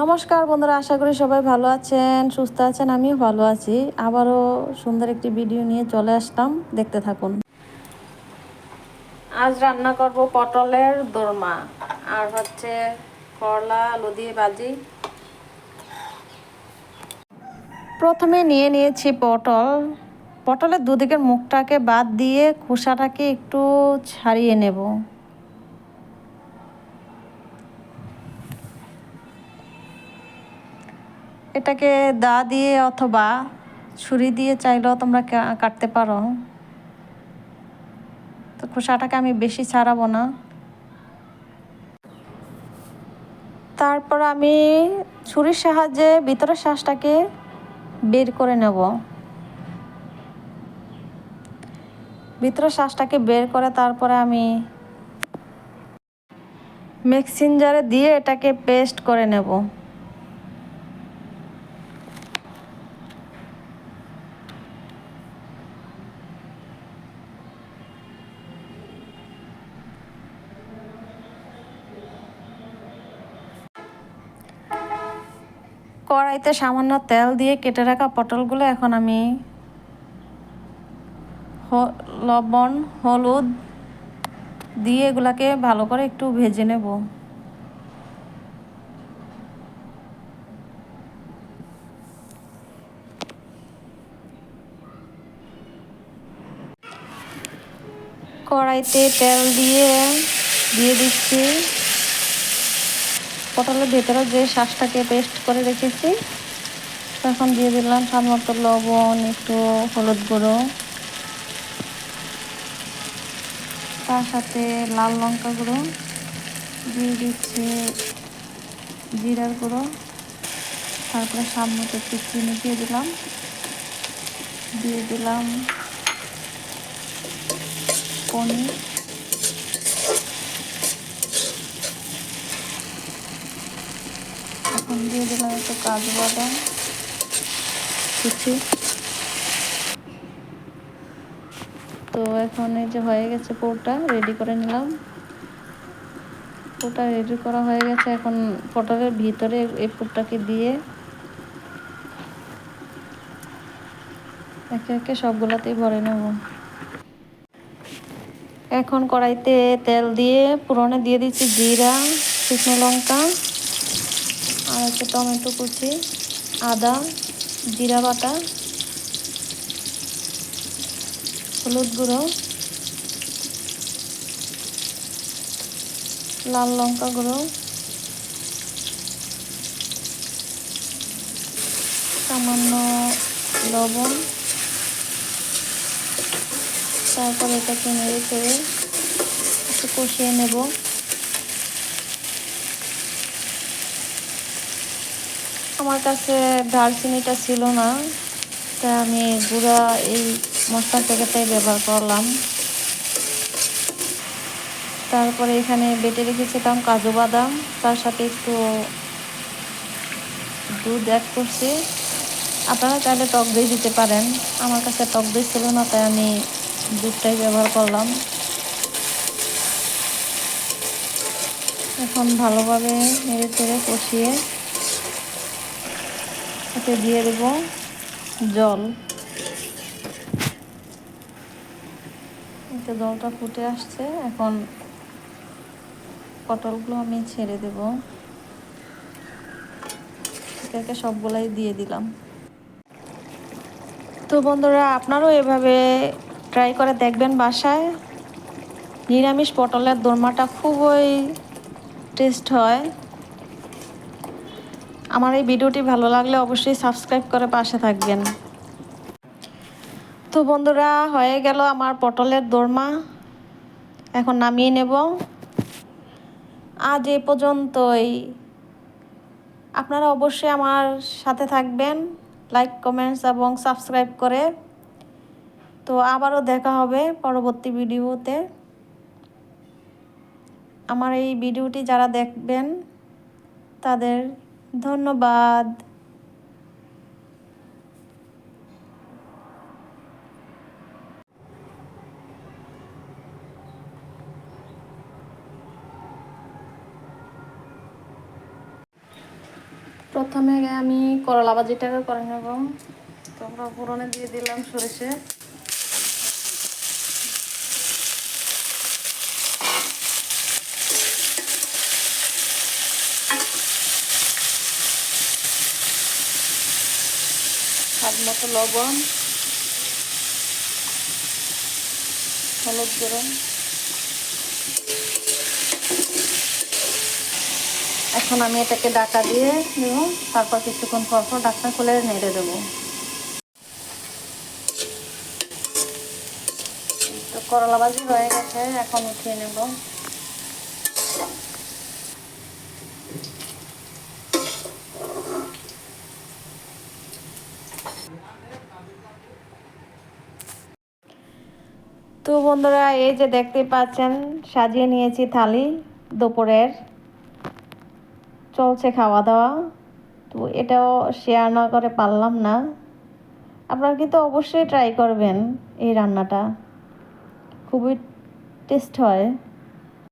নমস্কার বন্ধুরা আশা করি সবাই ভালো আছেন সুস্থ আছেন আমিও ভালো আছি। আবারও সুন্দর একটি ভিডিও নিয়ে চলে আসলাম দেখতে থাকুন। আজ রান্না করব পটলের দোরমা আর হচ্ছে করলা আলু দিয়ে ভাজি। প্রথমে নিয়ে নিয়েছি পটল। পটলের দুদিকের মুখটাকে বাদ দিয়ে খোসাটাকে একটু ছাড়িয়ে নেব। এটাকে দা দিয়ে অথবা ছুরি দিয়ে চাইলেও তোমরা কাটতে পারো। তো খোসাটাকে আমি বেশি ছাড়াবো না। তারপর আমি ছুরির সাহায্যে ভিতরের শ্বাসটাকে বের করে নেব। ভিতরের শ্বাসটাকে বের করে তারপরে আমি মিক্সিং জারে দিয়ে এটাকে পেস্ট করে নেব। কড়াইতে সামান্য তেল দিয়ে কেটে রাখা পটলগুলো এখন আমি লবণ, হলুদ দিয়ে এগুলাকে ভালো করে একটু ভেজে নেব। কড়াইতে তেল দিয়ে দিয়ে দিচ্ছি। পটলের ভেতরে যে শ্বাসটাকে পেস্ট করে রেখেছি, তখন দিয়ে দিলাম মতো লবণ, একটু হলুদ গুঁড়ো। তার সাথে লাল লঙ্কা গুঁড়ো, দিয়ে দিচ্ছি জিরার গুঁড়ো। তারপরে স্বাদ মতো একটু চিনি দিয়ে দিলাম। দিয়ে দিলাম পনির এখন দিয়ে দিলাম একটু কাজু বাদাম। কুচি। তো এখন এই যে হয়ে গেছে পোটা রেডি করে নিলাম। পোটা রেডি করা হয়ে গেছে। এখন পটলের ভিতরে এই পুরটাকে দিয়ে একে একে সবগুলোতেই ভরে নেব। এখন কড়াইতে তেল দিয়ে পুরনে দিয়ে দিচ্ছি জিরা শুকনো লঙ্কা। আর হচ্ছে টমেটো কুচি, আদা, জিরা বাটা, হলুদ গুঁড়ো, লাল লঙ্কা গুঁড়ো, সামান্য লবণ, তারপর এটাকে নেড়ে চেড়ে একটু কষিয়ে নেব। আমার কাছে দারচিনিটা ছিল না তাই আমি গুঁড়া এই মশলার প্যাকেটটাই ব্যবহার করলাম। তারপরে এখানে বেটে রেখেছিলাম কাজু বাদাম, তার সাথে একটু দুধ অ্যাড করছি। আপনারা চাইলে টক দই দিতে পারেন, আমার কাছে টক দই ছিল না, তাই আমি দুধটাই ব্যবহার করলাম। এখন ভালোভাবে নেড়ে চেড়ে কষিয়ে এতে দিয়ে দেব জল। এতে জলটা ফুটে আসছে, এখন পটলগুলো আমি ছেড়ে দেব। একে সবগুলাই দিয়ে দিলাম। তো বন্ধুরা, আপনারাও এভাবে ট্রাই করে দেখবেন বাসায়। নিরামিষ পটলের দোরমাটা খুবই টেস্ট হয়। আমার এই ভিডিওটি ভালো লাগলে অবশ্যই সাবস্ক্রাইব করে পাশে থাকবেন। তো বন্ধুরা, হয়ে গেল আমার পটলের দোরমা। এখন নামিয়ে নেব। আজ এ পর্যন্তই। আপনারা অবশ্যই আমার সাথে থাকবেন, লাইক, কমেন্টস এবং সাবস্ক্রাইব করে। তো আবারও দেখা হবে পরবর্তী ভিডিওতে। আমার এই ভিডিওটি যারা দেখবেন, তাদের ধন্যবাদ। প্রথমে আমি করলা ভাজিটাকে করে নেব। তোমরা পুরনে দিয়ে দিলাম সরিষে স্বাদ মতো লবণ, হলুদ গুঁড়ো। এখন আমি এটাকে ডাকা দিয়ে দেব, তারপর কিছুক্ষণ পর পর ডাকনা খুলে নেড়ে দেবো। তো করলা ভাজি হয়ে গেছে, এখন উঠিয়ে নেব। তো বন্ধুরা, এই যে দেখতে পাচ্ছেন, সাজিয়ে নিয়েছি থালি দুপুরের। চলছে খাওয়া দাওয়া তো এটাও শেয়ার না করে পারলাম না। আপনারা কিন্তু অবশ্যই ট্রাই করবেন এই রান্নাটা। খুবই টেস্ট হয়।